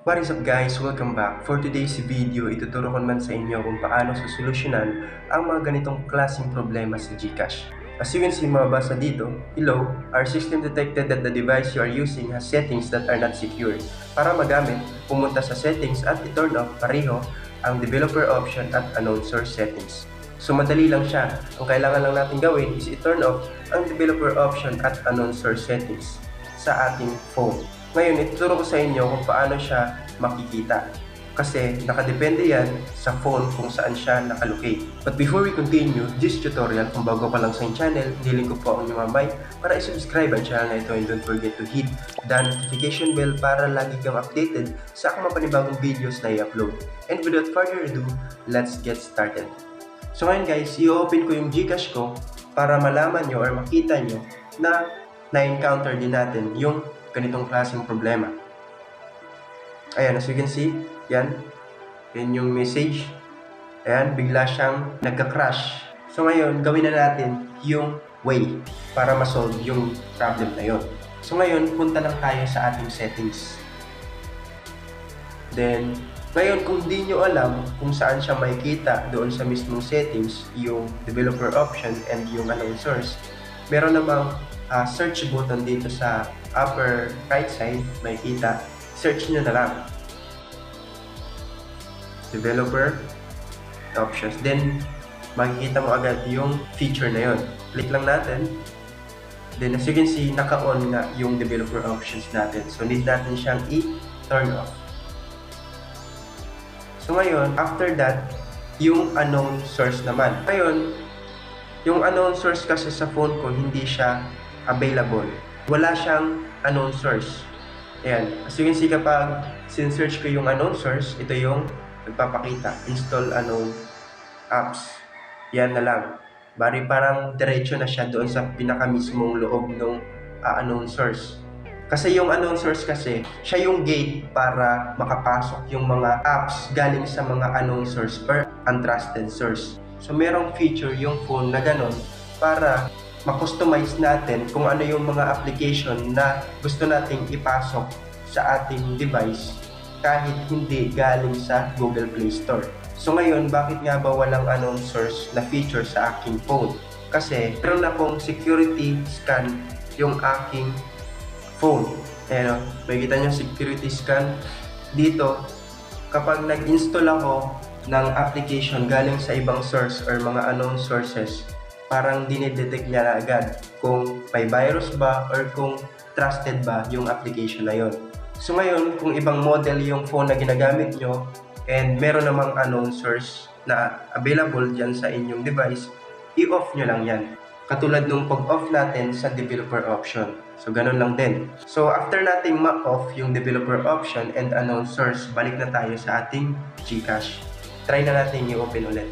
What is up guys? Welcome back. For today's video, ituturo ko naman sa inyo kung paano susolusyonan ang mga ganitong klaseng problema sa GCash. As you can see mababasa dito, Hello, our system detected that the device you are using has settings that are not secure. Para magamit, pumunta sa settings at i-turn off pareho ang developer option at unknown source settings. So madali lang siya. Ang kailangan lang natin gawin is i-turn off ang developer option at unknown source settings sa ating phone. Ngayon, ituturo ko sa inyo kung paano siya makikita. Kasi nakadepende yan sa phone kung saan siya nakalocate. But before we continue this tutorial, kung bago ka lang sa aking channel, hiling ko po ang inyong mamay para i-subscribe ang channel na ito and don't forget to hit the notification bell para lagi kang updated sa aking mga panibagong videos na i-upload. And without further ado, let's get started. So ngayon guys, i-open ko yung Gcash ko para malaman nyo or makita nyo na na-encounter din natin yung ganitong klaseng problema. Ayan, as you can see, yan. Yan yung message. Ayan, bigla siyang nagka-crash. So ngayon, gawin na natin yung way para ma-solve yung problem na yon. So ngayon, punta lang tayo sa ating settings. Then, ngayon, kung di nyo alam kung saan siya makikita doon sa mismong settings, yung developer option and yung unknown source, meron namang ah, search button dito sa upper right side, makikita. Search nyo na lang. Developer options. Then, makikita mo agad yung feature na yon. Click lang natin. Then, as you can see, naka-on nga yung developer options natin. So, need natin siyang i-turn off. So ngayon, after that, yung unknown source naman. Ngayon, yung unknown source kasi sa phone ko, hindi siya available. Wala siyang source. Ayan. As you can see, kapag sin-search ko yung source, ito yung nagpapakita. Install unknown apps. Yan na lang. Bari parang diretso na siya doon sa pinakamismong loob ng unknown source. Kasi yung source kasi, siya yung gate para makapasok yung mga apps galing sa mga source or untrusted source. So merong feature yung phone na ganun para ma-customize natin kung ano yung mga application na gusto nating ipasok sa ating device kahit hindi galing sa Google Play Store. So ngayon, bakit nga ba walang source na feature sa aking phone? Kasi meron akong security scan yung aking phone. Ayan o, makikita nyo security scan. Dito, kapag nag-install ako ng application galing sa ibang source or mga unknown sources, parang dinidetect niya na agad kung may virus ba or kung trusted ba yung application na yon. So ngayon, kung ibang model yung phone na ginagamit nyo and meron namang unknown source na available dyan sa inyong device, i-off nyo lang yan. Katulad nung pag-off natin sa developer option. So, ganun lang din. So, after nating ma-off yung developer option and unknown source, balik na tayo sa ating Gcash. Try na natin i-open ulit.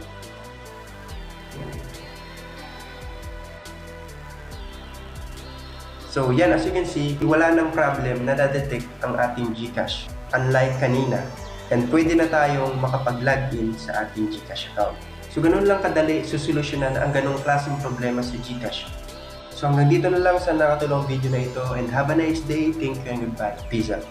So, yan, as you can see, wala nang problem na detect ang ating Gcash. Unlike kanina. And pwede na tayong makapag-login sa ating Gcash account. So, ganun lang kadali susolusyonan ang ganong klaseng problema sa Gcash. So, hanggang dito na lang sa nakatulong video na ito and have a nice day. Thank you and goodbye. Peace out.